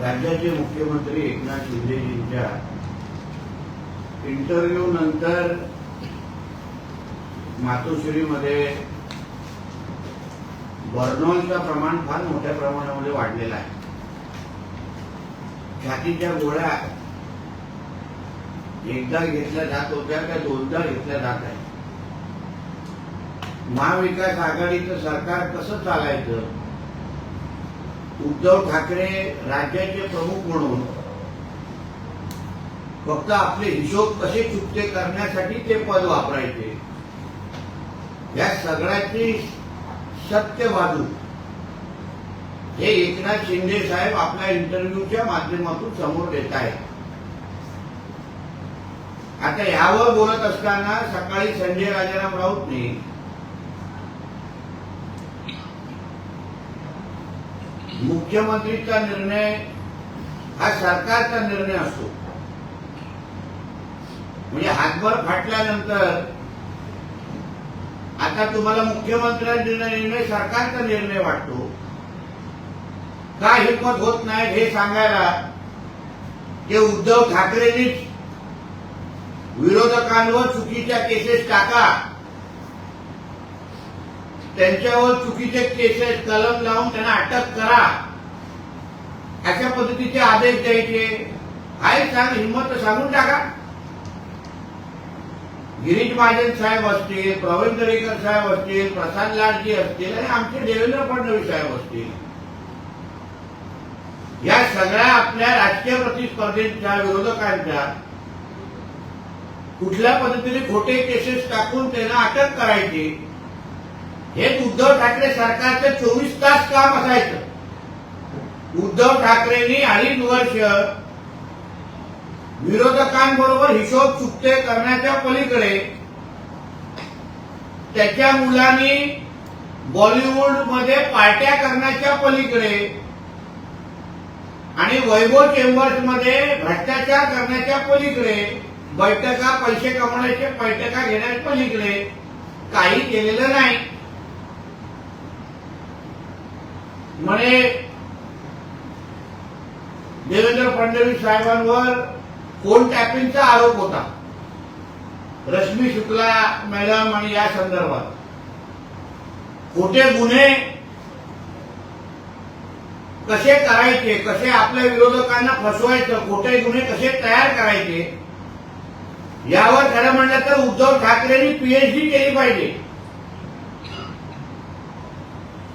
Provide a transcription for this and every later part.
राज्याचे मुख्यमंत्री एकनाथ शिंदेजींच्या इंटरव्ह्यू नंतर मातोश्रीमध्ये बर्नॉलचं प्रमाण फार मोठ्या प्रमाणामध्ये वाढलेलं आहे. छातीच्या गोळ्या एकदा घेतल्या जात होत्या त्या दोनदा घेतल्या जात आहेत. महाविकास आघाडीचं सरकार कसं चालायचं? उद्धव ठाकरे राज्याचे प्रमुख म्हणून फक्त आपले हिशोब कसे चुकते करण्यासाठी ते पद वापरायचे. या सगळ्याची सत्य बाजू. हे एकनाथ शिंदे साहेब आपल्या इंटरव्ह्यूच्या माध्यमातून समोर देत आहेत. आता यावर बोलत असताना सकाळी संजय राजाराम राऊतने मुख्यमंत्रीचा निर्णय हा सरकारचा निर्णय असतो. म्हणजे हातभर फाटल्यानंतर आता तुम्हाला मुख्यमंत्र्यांचा निर्णय सरकारचा निर्णय वाटतो. का हिंमत होत नाही हे सांगायला ते उद्धव ठाकरेंनीच विरोधकांवर चुकीच्या केसेस टाका. त्यांच्यावर चुकीचे केसेस कलम लावून त्यांना अटक करा. अशा पद्धतीचे आदेश द्यायचे. आहे सांग हिंमत सांगून टाका. गिरीश महाजन साहेब असतील प्रवीण दरेकर साहेब असतील प्रसाद लाडजी असतील आणि आमचे देवेंद्र फडणवीस साहेब असतील. या सगळ्या आपल्या राजकीय प्रतिस्पर्धेच्या विरोधकांच्या कुठल्या पद्धतीने खोटे केसेस टाकून त्यांना अटक करायची हेच उद्धव ठाकरे सरकारचं चोवीस तास काम असायचं. उद्धव ठाकरेंनी अडीच वर्ष विरोधकांबरोबर हिशोब चुकते करण्याच्या पलीकडे त्याच्या मुलांनी बॉलिवूडमध्ये पार्ट्या करण्याच्या पलीकडे आणि वैभव चेंबर्समध्ये भ्रष्टाचार करण्याच्या पलीकडे बैठका पैसे कमवण्याच्या बैठका घेण्याच्या पलीकडे काही केलेलं नाही. म्हणे देवेंद्र फडणवीस साहेबांवर फोन टॅपिंगचा आरोप होता? रश्मी शुक्ला मॅडम आणि या संदर्भात. खोटे गुन्हे कसे करायचे कसे आपल्या विरोधकांना फसवायचं खोटे गुन्हे कसे तयार करायचे यावर खरं म्हणलं तर उद्धव ठाकरेंनी पीएचडी केली पाहिजे.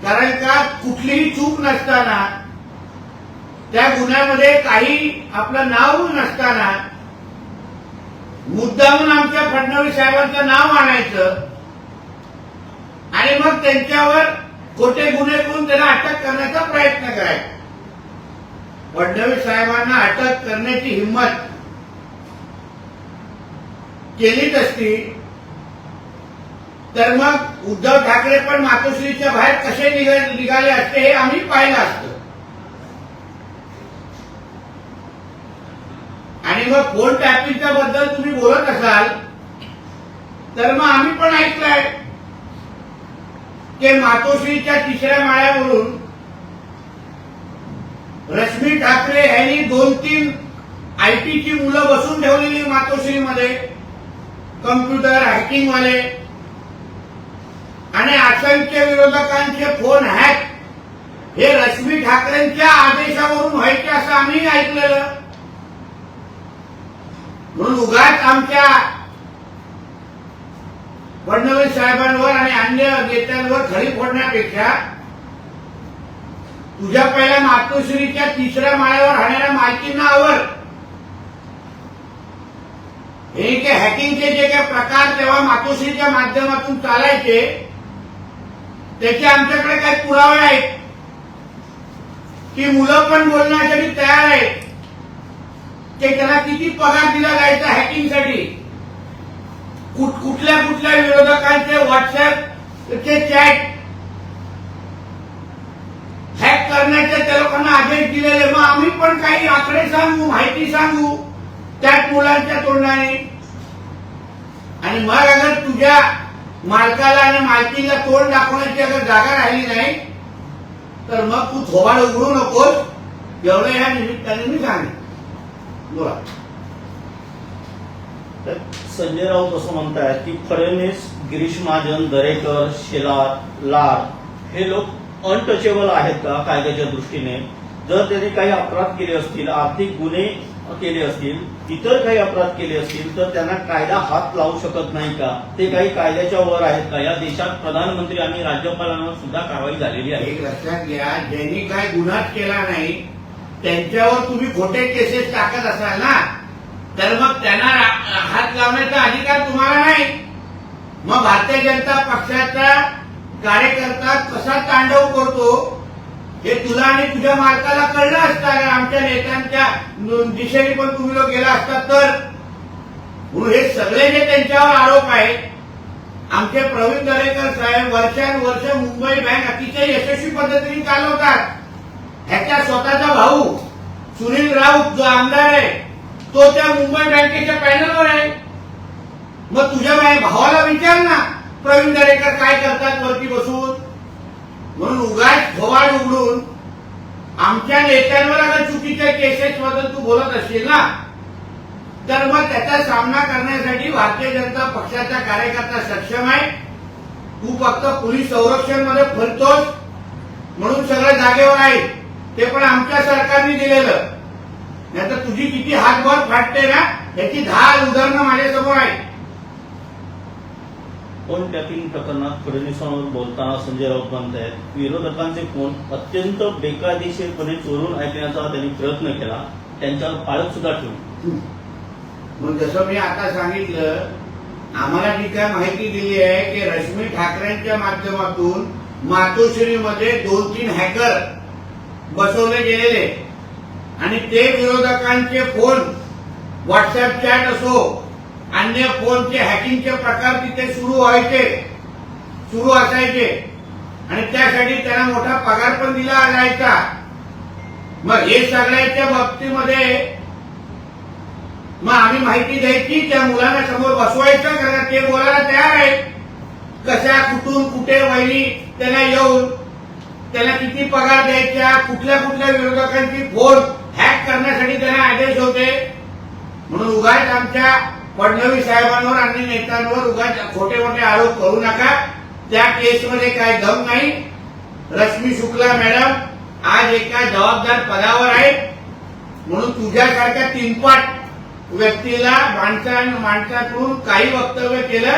कारण का कुठलीही चूक नसताना त्या गुन्ह्यामध्ये काही आपलं नाव नसताना मुद्दामून आमच्या फडणवीस साहेबांचं नाव आणायचं आणि मग त्यांच्यावर खोटे गुन्हे करून त्यांना अटक करण्याचा प्रयत्न करायचा. फडणवीस साहेबांना अटक करण्याची हिंमत केलीच असती तर मग उद्धव ठाकरे पण मातोश्रीच्या बाहेर कसे निघा- निघाले असते हे आम्ही पाहिलं असतो. आणि मग फोन टॅपिंगच्या बद्दल तुम्ही बोलत असाल तर मग आम्ही पण ऐकलंय की मातोश्रीच्या तिसऱ्या माळ्यावरून रश्मी ठाकरे यांनी दोन तीन आयटीची मुलं बसून ठेवलेली मातोश्रीमध्ये कम्प्युटर हॅकिंगवाले आणि असंख्य विरोधकांचे फोन हॅक हे रश्मी ठाकरेंच्या आदेशावरून व्हायचे असं आम्ही ऐकलेलं? म्हणून उगाच आमच्या फडणवीस साहेबांवर आणि अन्य नेत्यांवर खडी फोडण्यापेक्षा तुझ्या पहिल्या मातोश्रीच्या तिसऱ्या माळ्यावर राहणाऱ्या मालकींना आवड हे जे हॅकिंगचे जे काही प्रकार तेव्हा मातोश्रीच्या माध्यमातून चालायचे त्याचे आमच्याकडे काही पुरावे आहेत. की मुलं पण बोलण्यासाठी तयार आहेत. ते त्याला किती पगार दिला जायचा हॅकिंगसाठी कुठ कुठल्या कुठल्या विरोधकांचे व्हॉट्सअपचे चॅट हॅक करण्याचे त्या लोकांना आदेश दिलेले. मग आम्ही पण काही आकडे सांगू माहिती सांगू त्याच मुलांच्या तोंडाने. आणि मग अगर तुझ्या मालकाला आणि मालकीला तोंड दाखवण्याची अगर जागा राहिली नाही तर मग तू थोबाड उघडू नकोस. एवढं ह्या निमित्ताने मी सांगेन. बोला. संजय राऊत असं म्हणतायत की फडणवीस गिरीश महाजन दरेकर शेलार लाड हे लोक अनटचेबल आहेत का कायद्याच्या दृष्टीने? जर त्यांनी काही अपराध केले असतील आर्थिक गुन्हे केले असतील इतर काही अपराध केले असतील तर त्यांना कायदा हात लावू शकत नाही का? ते काही कायद्याच्या वर आहेत का? या देशात प्रधानमंत्री आणि राज्यपालांवर सुद्धा कारवाई झालेली आहे. एक लक्षात घ्या ज्यांनी काय गुन्हाच केला नाही त्यांच्यावर तुम्ही खोटे केसेस टाकत असाल ना? तर मग त्यांना हात लावण्याचा अधिकार तुम्हाला नाही. मग भारतीय जनता पक्षाचा कार्यकर्ता कसा तांडव करतो? हे तुला आणि तुझ्या मालकाला कळलं असतं आमच्या नेत्यांच्या दिशेने पण तुम्ही लोक गेला असतात तर? म्हणून हे सगळे जे त्यांच्यावर आरोप आहेत आमचे प्रवीण दरेकर साहेब वर्षानुवर्ष मुंबई बँक अतिशय यशस्वी पद्धतीने चालवतात. ह्याचा स्वतःचा भाऊ सुनील राऊत जो आमदार आहे तो त्या मुंबई बँकेच्या पॅनलवर आहे. मग तुझ्या भावाला विचार ना प्रवीण दरेकर काय करतात वरती बसून? म्हणून उगाच भोवाड उघडून आमच्या नेत्यांवर अगर चुकीच्या केसेस बद्दल तू बोलत असशील ना? तर मग त्याचा सामना करण्यासाठी भारतीय जनता पक्षाचा कार्यकर्ता सक्षम आहे. तू फक्त पोलीस संरक्षणमध्ये फरतोस. म्हणून सगळं जागेवर आहे. ते पण आमच्या सरकारने दिलेलं. नाहीतर तुझी किती हातभार फाटते ना? याची दहा उदाहरणं माझ्यासमोर आहेत. पण त्या तीन प्रकरणात फडणवीसांवर बोलताना संजय राऊत म्हणतायत विरोधकांचे फोन अत्यंत बेकायदेशीरपणे चोरून ऐकण्याचा त्यांनी प्रयत्न केला. त्यांच्यावर पाळत सुद्धा ठेवली मग जसं मी आता सांगितलं आम्हाला जी काय माहिती दिली आहे की रश्मी ठाकरेंच्या माध्यमातून मातोश्रीमध्ये दोन तीन हॅकर बसवले गेलेले. आणि ते विरोधकांचे फोन व्हॉट्सअप चॅट असो अन्य फोनचे हॅकिंगचे प्रकार तिथे सुरू व्हायचे. सुरू असायचे. आणि त्यासाठी त्यांना मोठा पगार पण दिला जायचा. मग हे सगळ्याच्या बाबतीमध्ये मग आम्ही माहिती द्यायची त्या मुलांना समोर बसवायचं कारण ते बोलायला तयार आहे कशा कुठून कुठे वहिनी त्यांना येऊन त्यांना किती पगार द्यायच्या कुठल्या कुठल्या विरोधकांची फोन हॅक करण्यासाठी त्यांना आदेश होते. म्हणून उगाच आमच्या फडणवीस साहेबांवर आणि नेत्यांवर उगाच खोटे मोठे आरोप करू नका. त्या केसमध्ये काय दम नाही. रश्मी शुक्ला मॅडम आज एका जबाबदार पदावर आहेत. म्हणून तुझ्यासारख्या तीनपाट व्यक्तीला माणसा माणसाकडून काही वक्तव्य केलं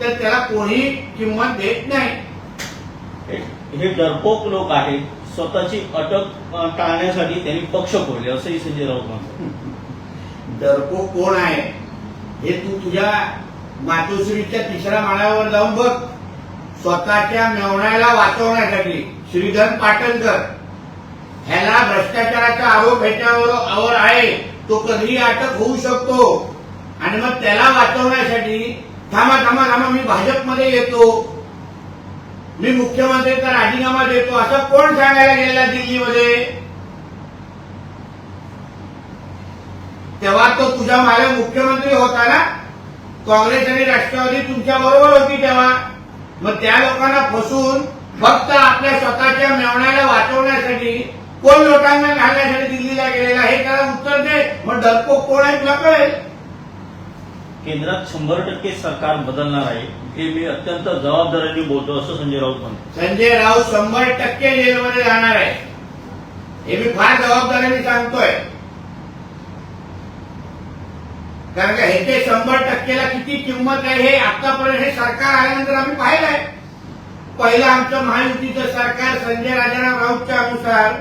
तर त्याला कोणी किंमत देत नाही. हे- डरपोक लोक आहेत. स्वतःची अटक टाळण्यासाठी त्यांनी पक्ष फोडले असंही संजय राऊत म्हणतात. डरपो कोण आहे? हे तू तुझ्या मातोश्रीच्या तिसऱ्या माळ्यावर जाऊन बघ. स्वतःच्या मेवण्याला वाचवण्यासाठी श्रीधर पाटणकर ह्याला भ्रष्टाचाराचा आरोप ह्याच्यावर आवर आहे. तो कधीही अटक होऊ शकतो. आणि मग त्याला वाचवण्यासाठी थांबा थांबा थांबा मी भाजपमध्ये येतो. मी मुख्यमंत्र्यांचा राजीनामा देतो. असं कोण सांगायला गेलेला दिल्लीमध्ये? तेव्हा तो तुझा मालक मुख्यमंत्री होता ना काँग्रेस आणि राष्ट्रवादी तुमच्या बरोबर होती तेव्हा. मग त्या लोकांना फसून फक्त आपल्या स्वतःच्या मेवण्याला वाचवण्यासाठी कोण लोटांना घालण्यासाठी दिल्लीला गेलेला हे त्याला उत्तर दे. मग डरपो कोण आहे तुला कळेल? केंद्रात शंभर टक्के सरकार बदलणार आहे हे मी अत्यंत जबाबदारीने बोलतो असं संजय राऊत म्हणतात. संजय राऊत शंभर टक्के जेलमध्ये जाणार आहे. हे मी फार जबाबदारीने सांगतोय. कारण का ह्याचे शंभर टक्केला किती किंमत आहे हे आतापर्यंत हे सरकार आल्यानंतर आम्ही पाहिलंय. पहिलं आमचं महायुतीचं सरकार संजय राजाराम राऊतच्या अनुसार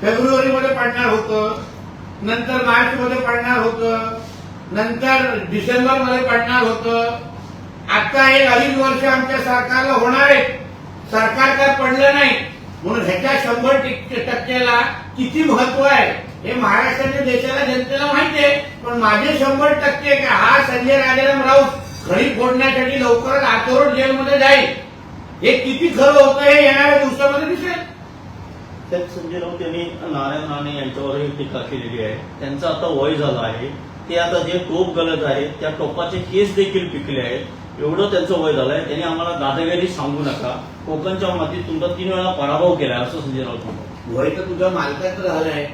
फेब्रुवारीमध्ये पडणार होतं नंतर मार्च मध्ये पडणार होतं नंतर डिसेंबरमध्ये पडणार होतं. आता हे अडीच वर्ष आमच्या सरकारला होणार आहे. सरकार काय पडलं नाही. म्हणून ह्याच्या शंभर टक्केला किती महत्त्व आहे? हे महाराष्ट्राच्या देशाला जनतेला माहिती आहे पण माझे शंभर टक्के का हा संजय राजाराम राऊत खडी फोडण्यासाठी लवकरच आतोरट जेलमध्ये जाईल. हे किती खरं होतं हे येणाऱ्या दिवसामध्ये दिसेल. त्यात संजय राऊत यांनी नारायण राणे यांच्यावरही टीका केलेली आहे. त्यांचं आता वय झालं आहे. ते आता जे टोप गलत आहे त्या टोपाचे केस देखील पिकले आहेत. एवढं त्यांचं वय झालंय त्यांनी आम्हाला दादागिरी सांगू नका. कोकणच्या मातीत तुमचा तीन वेळा पराभव केला असं संजय राऊत म्हणतात. वय तर तुझ्या मालकाचं झालंय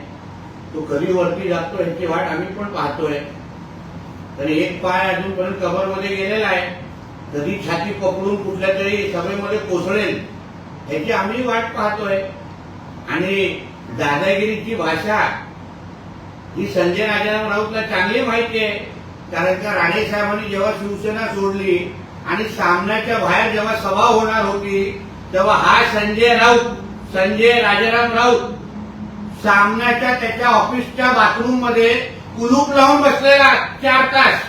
तो कधी वरती जातो ह्याची वाट आम्ही पण पाहतोय. तर एक पाय अजूनपर्यंत कबरमध्ये गेलेला आहे. कधी छाती पकडून कुठल्या तरी सभेमध्ये कोसळेल ह्याची आम्ही वाट पाहतोय. आणि दादागिरीची भाषा ही संजय राजाराम राऊतला चांगली माहिती आहे. कारण का राणे साहेबांनी जेव्हा शिवसेना सोडली आणि सामन्याच्या बाहेर जेव्हा सभा होणार होती तेव्हा हा संजय राऊत संजय राजाराम राऊत सामन्याच्या त्याच्या ऑफिसच्या बाथरूममध्ये कुलूप लावून बसलेला चार तास.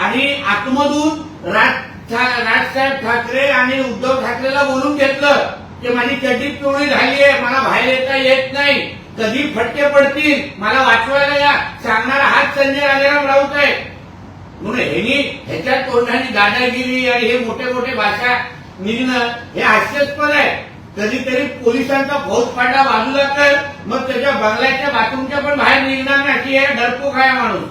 आणि आतमधून राज राजसाहेब ठाकरे आणि उद्धव ठाकरेला बोलून घेतलं की माझी चड्डी पिवळी झाली आहे मला बाहेर येता येत नाही. कधी फटके पडतील? मला वाचवायला या. सांगणारा हाच संजय राजाराम राऊत आहे. म्हणून ह्यानी ह्याच्या तोंडाने दादागिरी आणि हे मोठे मोठे भाषा निघणं हे हास्यास्पद आहे. कधीतरी पोलिसांचा फौजफाटा बाजूला तर मग त्याच्या बंगल्याच्या बाथरूमच्या पण बाहेर निघणार नाही. अशी आहे डरपोक आहे माणूस.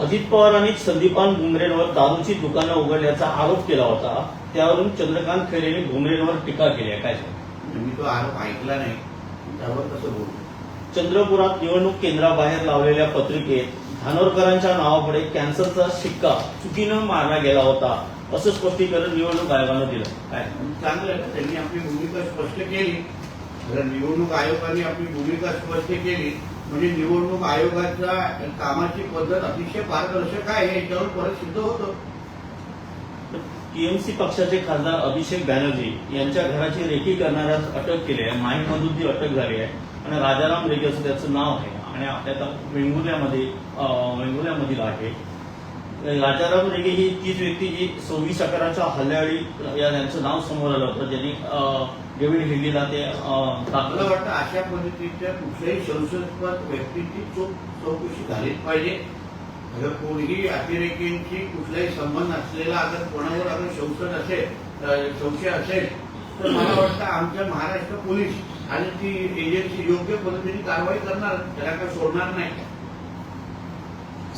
अजित पवारांनी संदीपान भुमरेंवर दारूची दुकानं उघडल्याचा आरोप केला होता. त्यावरून चंद्रकांत खैरेंनी भुमरेंवर टीका केली आहे. काय? मी तो आरोप ऐकला नाही. त्यावर कसं बोलू? चंद्रपुरात निवडणूक केंद्राबाहेर लावलेल्या पत्रिकेत धानोरकरांच्या नावापुढे कॅन्सरचा शिक्का चुकीनं मारला गेला होता. असं स्पष्टीकरण निवडणूक आयोगानं दिलं. काय? चांगलं आहे. ना त्यांनी आपली भूमिका स्पष्ट केली. जर निवडणूक आयोगाने आपली भूमिका स्पष्ट केली. म्हणजे निवडणूक आयोगाच्या कामाची पद्धत अतिशय पारदर्शक आहे. हे याच्यावर परत सिद्ध होतं. टीएमसी पक्षाचे खासदार अभिषेक बॅनर्जी यांच्या घराची रेकी करणाऱ्यास अटक केली आहे. माहीमधून ती अटक झाली आहे. आणि राजाराम रेगे असं त्याचं नाव आहे. आणि आपल्या वेंगुर्ल्यामध्ये अं, वेंगुर्ल्यामधील आहे. राजाराम रेगे ही तीच व्यक्ती जी सव्वीस अकराच्या हल्ल्यावेळी या त्यांचं नाव समोर आलं होतं. ज्यांनी डेव्हिड हिल्लीला ते मला वाटतं अशा पद्धतीच्या कुठल्याही संशयास्पद व्यक्तीची चूक चौकशी झालीच पाहिजे. अगर कोणीही अतिरेकींची कुठलाही संबंध असलेला अगर कोणावर अगर संशय असेल संशय असेल तर मला वाटतं आमच्या महाराष्ट्र पोलीस आणि ती एजन्सी योग्य पद्धतीने कारवाई करणार त्याला काय सोडणार नाही.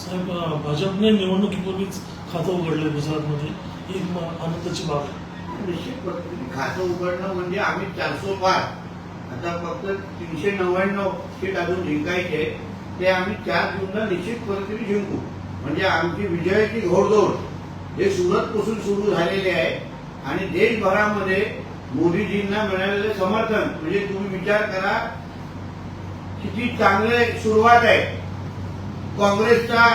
साहेब भाजपने निवडणुकीपूर्वीच खातं उघडलं गुजरातमध्ये. ही आनंदाची बाब आहे. निश्चित पद्धतीने खातं उघडणं म्हणजे आम्ही चारसो पार आता फक्त तीनशे नव्याण्णव सीट अजून जिंकायचे ते आम्ही चार जूनला निश्चित पद्धतीने जिंकू. म्हणजे आमची विजयाची घोडदौड हे सुरतपासून सुरू झालेले आहे आणि देशभरामध्ये मोदीजींना मिळालेले समर्थन म्हणजे तुम्ही विचार करा किती चांगले सुरुवात आहे. काँग्रेसचा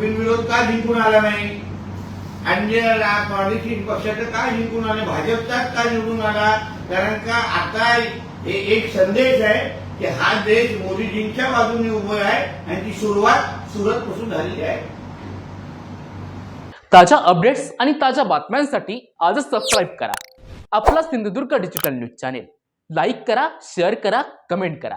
बिनविरोध का जिंकून आला नाही? अन्य प्रादेशिक पक्षाचं का जिंकून आले? भाजपचाच का निवडून आला? कारण का आता एक संदेश आहे की हा देश मोदीजींच्या बाजूने उभं आहे आणि ती सुरुवात सुरत पासून झालेली आहे. ताज्या अपडेट्स आणि ताज्या बातम्यांसाठी आजच सबस्क्राईब करा. आपला Sindhudurg digital news channel like करा शेअर करा कमेंट करा.